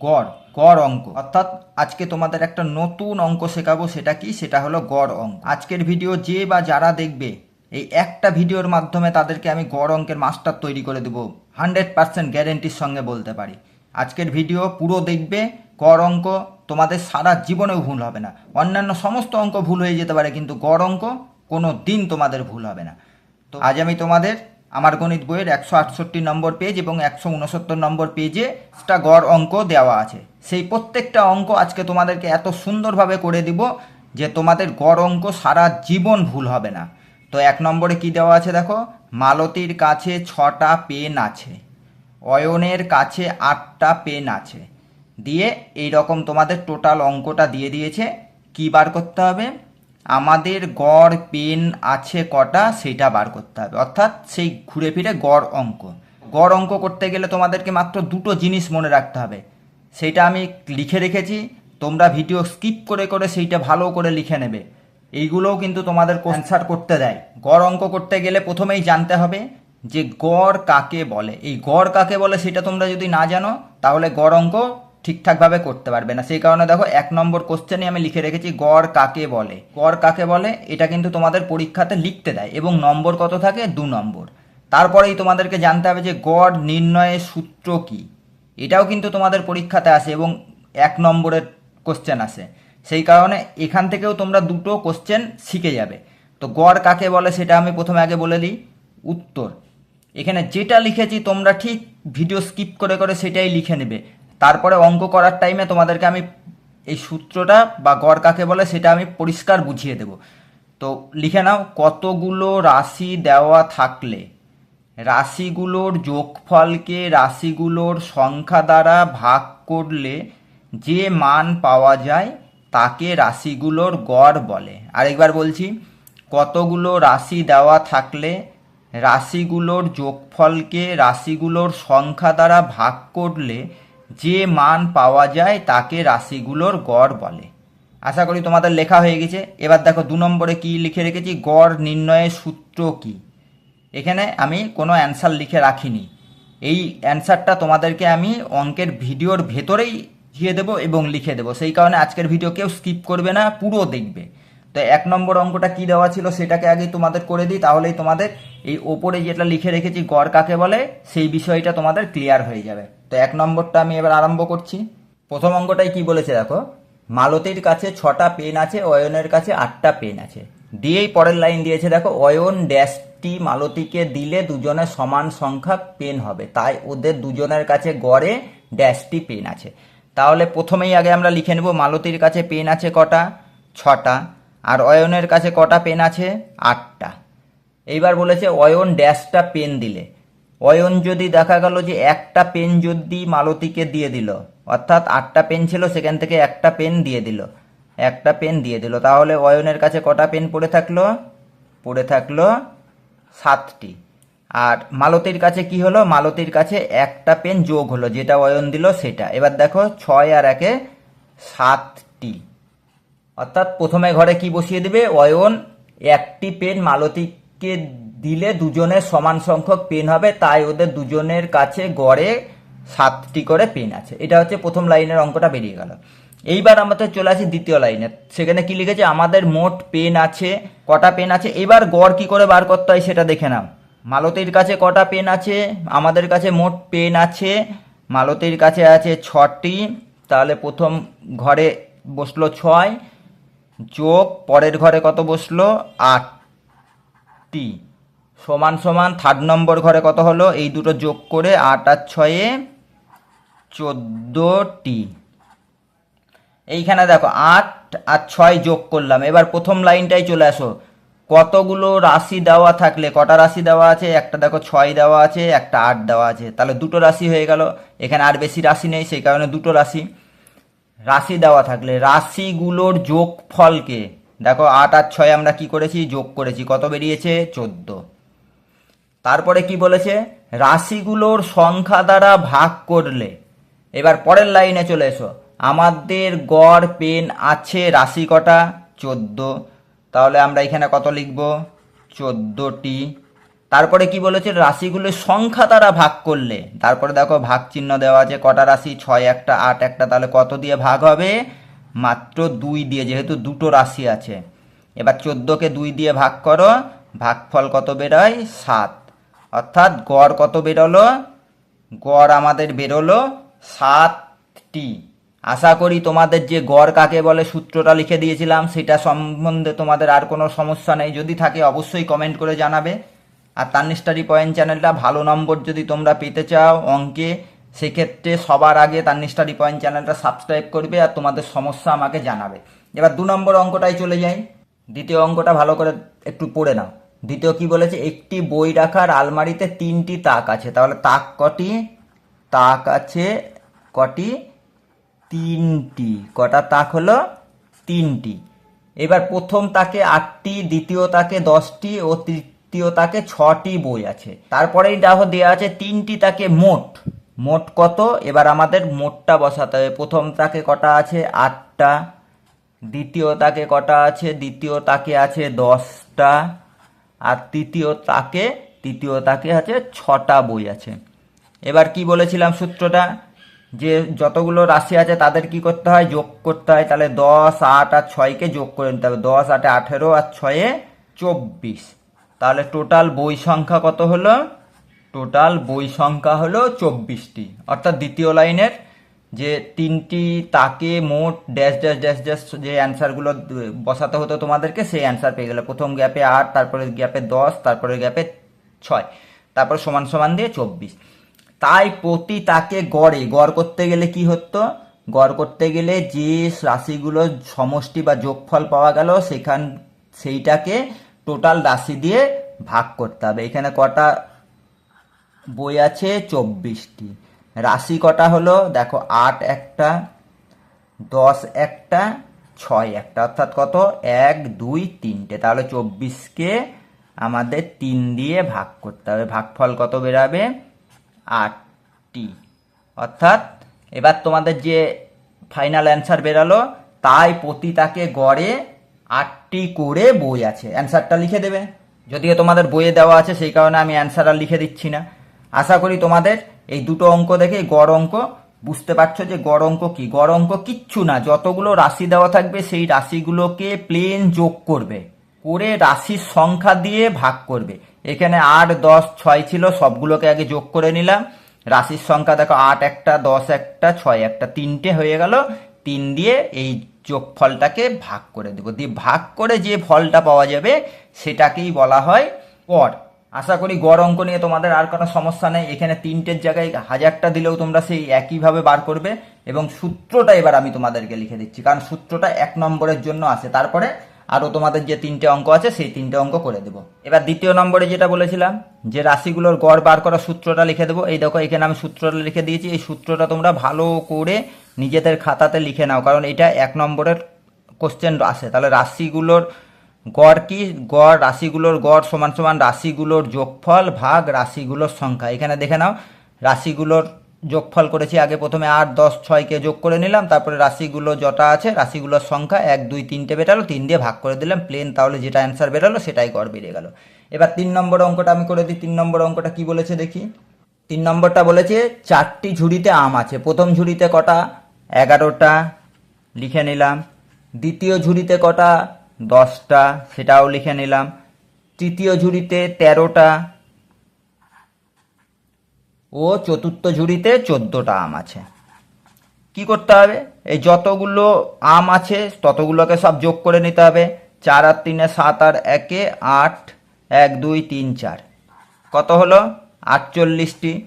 গড় গড় অঙ্ক। অর্থাৎ আজকে তোমাদের একটা নতুন অঙ্ক শেখাবো, সেটা কি? সেটা হলো গড় অঙ্ক। আজকের ভিডিও যে বা যারা দেখবে, এই একটা ভিডিওর মাধ্যমে তাদেরকে আমি গড় অঙ্কের মাস্টার তৈরি করে দেবো। হান্ড্রেড পার্সেন্ট গ্যারেন্টির সঙ্গে বলতে পারি। আজকের ভিডিও পুরো দেখবে, গড় অঙ্ক তোমাদের সারা জীবনেও ভুল হবে না। অন্যান্য সমস্ত অঙ্ক ভুল হয়ে যেতে পারে, কিন্তু গড় অঙ্ক কোনো দিন তোমাদের ভুল হবে না। তো আজ আমি তোমাদের আমার গণিত বইয়ের একশো আটষট্টি নম্বর পেজ এবং একশো উনসত্তর নম্বর পেজে একটা গড় অঙ্ক দেওয়া আছে। সেই প্রত্যেকটা অঙ্ক আজকে তোমাদেরকে এত সুন্দরভাবে করে দিব যে তোমাদের গড় অঙ্ক সারা জীবন ভুল হবে না। তো এক নম্বরে কি দেওয়া আছে দেখো? মালতীর কাছে ছটা পেন আছে, অয়নের কাছে আটটা পেন আছে। দিয়ে এই রকম তোমাদের টোটাল অঙ্কটা দিয়ে দিয়েছে। কি বার করতে হবে? আমাদের গড় পেন আছে কটা, সেটা বার করতে হবে। অর্থাৎ সেই ঘুরে ফিরে গড় অঙ্ক। গড় অঙ্ক করতে গেলে তোমাদেরকে মাত্র দুটো জিনিস মনে রাখতে হবে। সেইটা আমি লিখে রেখেছি, তোমরা ভিডিও স্কিপ করে করে সেইটা ভালো করে লিখে নেবে। এইগুলোও কিন্তু তোমাদের অ্যান্সার করতে দেয়। গড় অঙ্ক করতে গেলে প্রথমেই জানতে হবে যে গড় কাকে বলে। এই গড় কাকে বলে সেটা তোমরা যদি না জানো, তাহলে গড় অঙ্ক ঠিকঠাকভাবে করতে পারবে না। সেই কারণে দেখো, এক নম্বর কোশ্চেনে আমি লিখে রেখেছি, গড় কাকে বলে? গড় কাকে বলে? এটা কিন্তু তোমাদের পরীক্ষাতে লিখতে দেয় এবং নম্বর কত থাকে? দু নম্বর। তারপরেই তোমাদেরকে জানতে হবে যে গড় নির্ণয়ের সূত্র কি। এটাও কিন্তু তোমাদের পরীক্ষাতে আসে এবং এক নম্বরের কোশ্চেন আসে। সেই কারণে এখান থেকেও তোমরা দুটো কোশ্চেন শিখে যাবে। তো গড় কাকে বলে সেটা আমি প্রথমে আগে বলে দিই। উত্তর। এখানে যেটা লিখেছি তোমরা ঠিক ভিডিও স্কিপ করে করে সেটাই লিখে নেবে। তারপরে অঙ্ক করার টাইমে তোমাদেরকে আমি এই সূত্রটা বা গড় কাকে বলে সেটা আমি পরিষ্কার বুঝিয়ে দেব। তো লিখে নাও, কতগুলো রাশি দেওয়া থাকলে রাশিগুলোর যোগফলকে রাশিগুলোর সংখ্যা দ্বারা ভাগ করলে যে মান পাওয়া যায় তাকে রাশিগুলোর গড় বলে। আরেকবার বলছি, কতগুলো রাশি দেওয়া থাকলে রাশিগুলোর যোগফলকে রাশিগুলোর সংখ্যা দ্বারা ভাগ করলে যে মান পাওয়া যায় তাকে রাশিগুলোর গড় বলে। আশা করি তোমাদের লেখা হয়ে গেছে। এবার দেখো দু নম্বরে কি লিখে রেখেছি? গড় নির্ণয়ের সূত্র কি? এখানে আমি কোনো অ্যান্সার লিখে রাখিনি। এই অ্যান্সারটা তোমাদেরকে আমি অঙ্কের ভিডিওর ভেতরেই দিয়ে দেবো এবং লিখে দেবো। সেই কারণে আজকের ভিডিও কেউ স্কিপ করবে না, পুরো দেখবে। তো এক নম্বর অঙ্কটা কি দেওয়া ছিল সেটাকে আগে তোমাদের করে দিই, তাহলেই তোমাদের এই ওপরে যেটা লিখে রেখেছি গড় কাকে বলে, সেই বিষয়টা তোমাদের ক্লিয়ার হয়ে যাবে। তো এক নম্বরটা আমি এবার আরম্ভ করছি। প্রথম অঙ্কটাই কি বলেছে দেখো, মালতীর কাছে ছটা পেন আছে, অয়নের কাছে আটটা পেন আছে। দিয়েই পরের লাইন দিয়েছে দেখো, অয়ন ড্যাশটি মালতীকে দিলে দুজনের সমান সংখ্যা পেন হবে, তাই ওদের দুজনের কাছে গড়ে ড্যাশটি পেন আছে। তাহলে প্রথমেই আগে আমরা লিখে নেব, মালতীর কাছে পেন আছে কটা? ছটা। আর অয়নের কাছে কটা পেন আছে? আটটা। এইবার বলেছে, অয়ন ড্যাশটা পেন দিলে। অয়ন যদি দেখা গেল যে একটা পেন যদি মালতীকে দিয়ে দিল, অর্থাৎ আটটা পেন ছিল, সেখান থেকে একটা পেন দিয়ে দিল, একটা পেন দিয়ে দিল, তাহলে অয়নের কাছে কটা পেন পড়ে থাকল? পড়ে থাকল সাতটি। আর মালতীর কাছে কি হলো? মালতীর কাছে একটা পেন যোগ হলো, যেটা অয়ন দিল সেটা। এবার দেখো, ছয় আর একে সাতটি। অর্থাৎ প্রথমে ঘরে কি বসিয়ে দিবে? অয়ন, একটি পেন মালতীকে দিলে দুজনের সমান সংখ্যক পেন হবে, তাই ওদের দুজনের কাছে গড়ে সাতটি করে পেন আছে। এটা হচ্ছে প্রথম লাইনের অঙ্কটা বেরিয়ে গেল। এইবার আমাদের চলে আসি দ্বিতীয় লাইনে। সেখানে কি লিখেছে? আমাদের মোট পেন আছে, কটা পেন আছে? এবার গড় কি করে বার করতে হয় সেটা দেখে নাও। মালতীর কাছে কটা পেন আছে? আমাদের কাছে মোট পেন আছে, মালতীর কাছে আছে ছটি। তাহলে প্রথম ঘরে বসল ছয় যোগ পরের ঘরে কত বসল? আটটি। সমান সমান থার্ড নম্বর ঘরে কত হলো? এই দুটো যোগ করে আট আর ছয়ে চোদ্দোটি। এইখানে দেখো, আট আর ছয় যোগ করলাম। এবার প্রথম লাইনটাই চলে আসো। কতগুলো রাশি দেওয়া থাকলে, কটা রাশি দেওয়া আছে? একটা দেখো ছয় দেওয়া আছে, একটা আট দেওয়া আছে। তাহলে দুটো রাশি হয়ে গেল। এখানে আর বেশি রাশি নেই, সেই কারণে দুটো রাশি। রাশি দেওয়া থাকলে, রাশিগুলোর যোগফলকে, দেখো আট আর ছয় আমরা কি করেছি? যোগ করেছি। কত বেরিয়েছে? চোদ্দ। তারপরে কি বলেছে? রাশিগুলোর সংখ্যা দ্বারা ভাগ করলে, এবার পরের লাইনে চলে এসো। আমাদের গড় পেন আছে রাশি কটা? চোদ্দ। তাহলে আমরা এখানে কত লিখব? চোদ্দোটি। তারপরে কি বলেছে রাশিগুলোর সংখ্যা তারা ভাগ করলে। তারপরে দেখো ভাগ চিহ্ন দেওয়া আছে, কটা রাশি? ছয়, একটা, আট, একটা, তাহলে কত দিয়ে ভাগ হবে? মাত্র দুই দিয়ে, যেহেতু দুটো রাশি আছে। এবার চোদ্দোকে দুই দিয়ে ভাগ করো, ভাগফল কত বেরোয়? সাত। অর্থাৎ গড় কত বেরোলো? গড় আমাদের বেরোলো সাতটি। আশা করি তোমাদের যে গড় কাকে বলে সূত্রটা লিখে দিয়েছিলাম, সেটা সম্বন্ধে তোমাদের আর কোনো সমস্যা নেই। যদি থাকে অবশ্যই কমেন্ট করে জানাবে। আর তান্নি স্টাডি পয়েন্ট চ্যানেলটা ভালো নম্বর যদি তোমরা পেতে চাও অঙ্কে, সেক্ষেত্রে সবার আগে তান্নি স্টাডি পয়েন্ট চ্যানেলটা সাবস্ক্রাইব করবে আর তোমাদের সমস্যা আমাকে জানাবে। এবার দু নম্বর অঙ্কটাই চলে যাই। দ্বিতীয় অঙ্কটা ভালো করে একটু পড়ে নাও। দ্বিতীয় কি বলেছে? একটি বই রাখার আলমারিতে তিনটি তাক আছে। তাহলে তাক কটি? তাক আছে কটি? তিনটি। কটা তাক হলো? তিনটি। এবার প্রথম তাকে আটটি, দ্বিতীয় তাকে দশটি ও তৃতীয় তাকে ছটি বই আছে। তারপরেই দেখো দেওয়া আছে তিনটি তাকে মোট। মোট কত? এবার আমাদের মোটটা বসাতে হবে। প্রথম তাকে কটা আছে? আটটা। দ্বিতীয় তাকে কটা আছে? দ্বিতীয় তাকে আছে দশটা। আর তৃতীয় তাকে তৃতীয় তাকে আছে ছটা বই আছে। এবার কি বলেছিলাম সূত্রটা? যে যতগুলো রাশি আছে তাদের কি করতে হয়? যোগ করতে হয়। তাহলে দশ, আট আর ছয়কে যোগ করে নিতে হবে। দশ, আটে আঠেরো আর ছয়ে চব্বিশ। তাহলে টোটাল বই সংখ্যা কত হলো? টোটাল বই সংখ্যা হলো চব্বিশটি। অর্থাৎ দ্বিতীয় লাইনের যে তিনটি তাকে মোট ড্যাশ ড্যাশ ড্যাশ ড্যাশ যে অ্যান্সারগুলো বসাতে হতো তোমাদেরকে, সেই অ্যান্সার পেয়ে গেলে। প্রথম গ্যাপে আট, তারপরে গ্যাপে দশ, তারপরে গ্যাপে ছয়, তারপর সমান সমান দিয়ে চব্বিশ। তাই প্রতি তাকে গড়ে, গড় করতে গেলে কি হতো? গড় করতে গেলে যে রাশিগুলো সমষ্টি বা যোগফল পাওয়া গেল, সেখান, সেইটাকে টোটাল রাশি দিয়ে ভাগ করতে হবে। এখানে কটা বই আছে? চব্বিশটি। রাশি কটা হলো? দেখো, আট একটা, দশ একটা, ছয় একটা। অর্থাৎ কত? এক, দুই, তিনটে। তাহলে চব্বিশকে আমাদের তিন দিয়ে ভাগ করতে হবে। ভাগফল কত বেরাবে? আটটি। অর্থাৎ এবার তোমাদের যে ফাইনাল অ্যান্সার বেরালো, তাই প্রতি তাকে গড়ে আটটি করে বই আছে। অ্যান্সারটা লিখে দেবে। যদিও তোমাদের বইয়ে দেওয়া আছে, সেই কারণে আমি অ্যান্সার আর লিখে দিচ্ছি না। আশা করি তোমাদের এই দুটো অঙ্ক দেখে গড় অঙ্ক বুঝতে পারছ যে গড় অঙ্ক কি। গড় অঙ্ক কিচ্ছু না। যতগুলো রাশি দেওয়া থাকবে, সেই রাশিগুলোকে প্লেন যোগ করবে। করে রাশির সংখ্যা দিয়ে ভাগ করবে। এখানে আট, দশ, ছয় ছিল, সবগুলোকে আগে যোগ করে নিলাম। রাশির সংখ্যা দেখো, আট একটা, দশ একটা, ছয় একটা, তিনটে হয়ে গেল। তিন দিয়ে এই যোগফলটাকে ভাগ করে দেবো। দিয়ে ভাগ করে যে ফলটা পাওয়া যাবে, সেটাকেই বলা হয় গড় আশা করি গড় অঙ্ক নিয়ে তোমাদের আর কোনো সমস্যা নেই। এখানে তিনটের জায়গায় হাজারটা দিলেও তোমরা সেই একইভাবে বার করবে এবং সূত্রটা এবার আমি তোমাদেরকে লিখে দিচ্ছি। কারণ সূত্রটা এক নম্বরের জন্য আছে। তারপরে আরও তোমাদের যে তিনটে অঙ্ক আছে, সেই তিনটে অঙ্ক করে দেবো। এবার দ্বিতীয় নম্বরে যেটা বলেছিলাম, যে রাশিগুলোর গড় বার করার সূত্রটা লিখে দেবো। এই দেখো, এখানে আমি সূত্রটা লিখে দিয়েছি। এই সূত্রটা তোমরা ভালো করে নিজেদের খাতাতে লিখে নাও, কারণ এটা এক নম্বরের কোশ্চেন আসে। তাহলে রাশিগুলোর গড় কি? গড়, রাশিগুলোর গড় সমান সমান রাশিগুলোর যোগফল ভাগ রাশিগুলোর সংখ্যা। এখানে দেখে নাও, রাশিগুলোর যোগফল করেছি, আগে প্রথমে আট, দশ ছয়কে যোগ করে নিলাম, তারপরে রাশিগুলো যটা আছে, রাশিগুলোর সংখ্যা এক, দুই তিনটে বেরালো তিন দিয়ে ভাগ করে দিলাম প্লেন তাহলে যেটা অ্যান্সার বেরালো সেটাই গড় বেরিয়ে গেল। এবার তিন নম্বর অঙ্কটা আমি করে দিই, তিন নম্বর অঙ্কটা কি বলেছে দেখি? তিন নম্বরটা বলেছে, চারটি ঝুড়িতে আম আছে। প্রথম ঝুড়িতে কটা? এগারোটা, লিখে নিলাম। দ্বিতীয় ঝুড়িতে কটা? দশটা, সেটাও লিখে নিলাম। তৃতীয় ঝুড়িতে তেরোটা ও চতুর্থ ঝুড়িতে চোদ্দোটা আম আছে। কি করতে হবে? এই যতগুলো আম আছে, ততগুলোকে সব যোগ করে নিতে হবে। চার আর তিনে সাত আর একে আট, এক, দুই, তিন, চার। কত হলো? আটচল্লিশটি।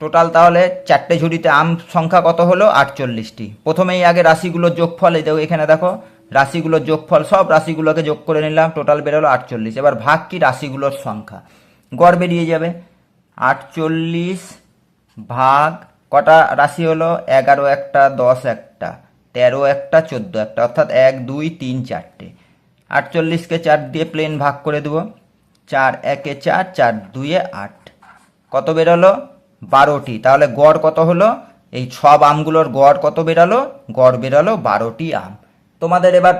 টোটাল তাহলে চারটে ঝুড়িতে আম সংখ্যা কত হলো? আটচল্লিশটি। প্রথমেই আগে রাশিগুলোর যোগফল, এই দেখো এখানে দেখো, রাশিগুলোর যোগফল, সব রাশিগুলোকে যোগ করে নিলাম টোটাল বেরোলো আটচল্লিশ। এবার ভাগ কি রাশিগুলোর সংখ্যা? গড় বেরিয়ে যাবে। আটচল্লিশ ভাগ কটা রাশি হলো? এগারো একটা, দশ একটা, তেরো একটা, চোদ্দ একটা, অর্থাৎ এক, দুই, তিন, চারটে। আটচল্লিশকে চার দিয়ে প্লেন ভাগ করে দেবো। চার, একে চার চার দুইয়ে আট। কত বেরোলো বারোটি। তাহলে গড় কত হলো? এই সব আমগুলোর গড় কত বেরালো? গড় বেরালো বারোটি আম। তোমাদের এবার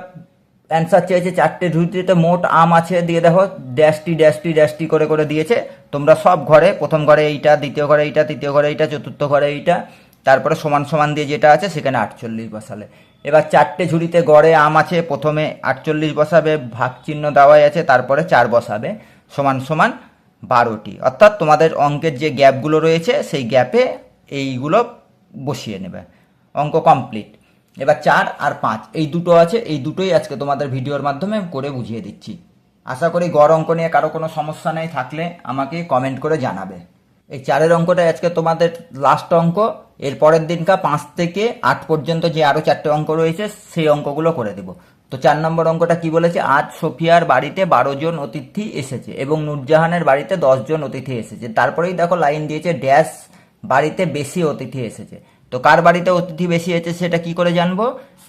অ্যান্সার চেয়েছে চারটে ঝুড়িতে মোট আম আছে, দিয়ে দেখো, ড্যাশটি ড্যাশটি ড্যাশটি করে করে দিয়েছে। তোমরা সব ঘরে, প্রথম ঘরে এইটা, দ্বিতীয় ঘরে এইটা, তৃতীয় ঘরে এইটা, চতুর্থ ঘরে এইটা, তারপরে সমান সমান দিয়ে যেটা আছে সেখানে আটচল্লিশ বসালে। এবার চারটে ঝুড়িতে গড়ে আম আছে, প্রথমে আটচল্লিশ বসাবে, ভাগ চিহ্ন দেওয়াই আছে, তারপরে চার বসাবে। সমান সমান বারোটি। অর্থাৎ তোমাদের অঙ্কের যে গ্যাপগুলো রয়েছে, সেই গ্যাপে এইগুলো বসিয়ে নেবে। অঙ্ক কমপ্লিট। এবার চার আর পাঁচ, এই দুটো আছে, এই দুটোই আজকে তোমাদের ভিডিওর মাধ্যমে করে বুঝিয়ে দিচ্ছি। আশা করি গড় অঙ্ক নিয়ে কারও কোনো সমস্যা নেই, থাকলে আমাকে কমেন্ট করে জানাবে। এই চারের অঙ্কটা আজকে তোমাদের লাস্ট অঙ্ক। এর পরের দিনকা পাঁচ থেকে আট পর্যন্ত যে আরও চারটে অঙ্ক রয়েছে, সেই অঙ্কগুলো করে দেব। তো চার নম্বর অঙ্কটা কি বলেছে? আজ সোফিয়ার বাড়িতে বারো জন অতিথি এসেছে এবং নূরজাহানের বাড়িতে দশ জন অতিথি এসেছে। তারপরেই দেখো লাইন দিয়েছে, ড্যাশ বাড়িতে বেশি অতিথি এসেছে। তো কার বাড়িতে অতিথি বেশি এসেছে সেটা কি করে জানব?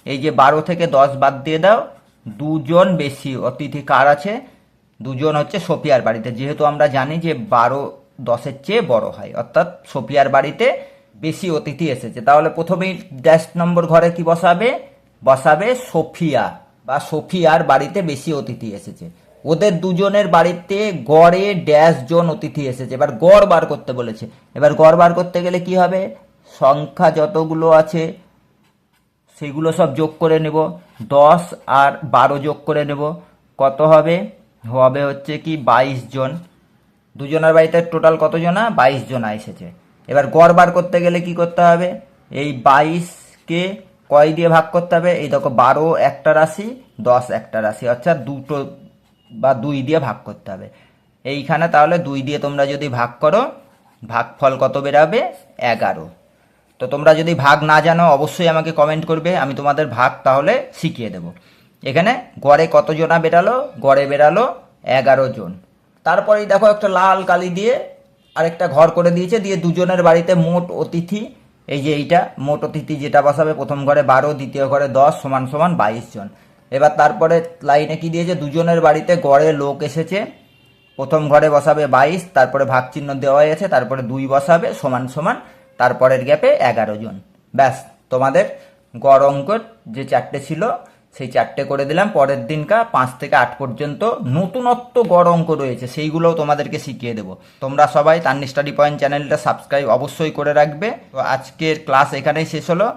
এই যে বারো থেকে দশ বাদ দিয়ে দাও, দুজন বেশি অতিথি কার আছে? দুজন হচ্ছে সোফিয়ার বাড়িতে। যেহেতু আমরা জানি যে বারো দশের চেয়ে বড় হয়। অর্থাৎ সোফিয়ার বাড়িতে বেশি অতিথি এসেছে। তাহলে প্রথমেই ড্যাশ নম্বর ঘরে কি বসাবে? বসাবে সোফিয়া বা সোফিয়ার বাড়িতে বেশি অতিথি এসেছে। ওদের দুজনের বাড়িতে গড়ে ড্যাশ জন অতিথি এসেছে। এবার গড় বার করতে বলেছে। এবার গড় বার করতে গেলে কি হবে? সংখ্যা যতগুলো আছে, সেগুলো সব যোগ করে নেব। দশ আর বারো যোগ করে নেব। কত হবে? হবে হচ্ছে কি বাইশ জন। দুজনের বাড়িতে টোটাল কতজনা? বাইশ জনা এসেছে। এবার গড় বার করতে গেলে কি করতে হবে? এই বাইশকে কয় দিয়ে ভাগ করতে হবে? এই দেখো, বারো একটা রাশি, দশ একটা রাশি, অর্থাৎ দুটো বা দুই দিয়ে ভাগ করতে হবে। এইখানে তাহলে দুই দিয়ে তোমরা যদি ভাগ করো, ভাগফল কত বেরাবে? এগারো। তো তোমরা যদি ভাগ না জানো, অবশ্যই আমাকে কমেন্ট করবে, আমি তোমাদের ভাগ তাহলে শিখিয়ে দেব। এখানে গড়ে কতজনা বেরালো? গড়ে বেরালো এগারো জন। তারপরেই দেখো একটা লাল কালি দিয়ে আরেকটা ঘর করে দিয়েছে, দিয়ে দুজনের বাড়িতে মোট অতিথি, এই যে এইটা, মোট অতিথি যেটা বসাবে, প্রথম ঘরে বারো, দ্বিতীয় ঘরে দশ, সমান সমান বাইশ জন। এবার তারপরে লাইনে কি দিয়েছে, দুজনের বাড়িতে গড়ে লোক এসেছে, প্রথম ঘরে বসাবে বাইশ, তারপরে ভাগ চিহ্ন দেওয়াই আছে তারপরে দুই বসাবে, সমান সমান, তারপরের গ্যাপে এগারো জন। ব্যাস, তোমাদের গড় অঙ্কর যে চারটে ছিল সেই চারটে করে দিলাম, পরের দিনকা পাঁচ থেকে আট পর্যন্ত নতুনত্ব গড় অঙ্ক রয়েছে, সেইগুলোও তোমাদেরকে শিখিয়ে দেবো। তোমরা সবাই তান্নি স্টাডি পয়েন্ট চ্যানেলটা সাবস্ক্রাইব অবশ্যই করে রাখবে। তো আজকের ক্লাস এখানেই শেষ হলো।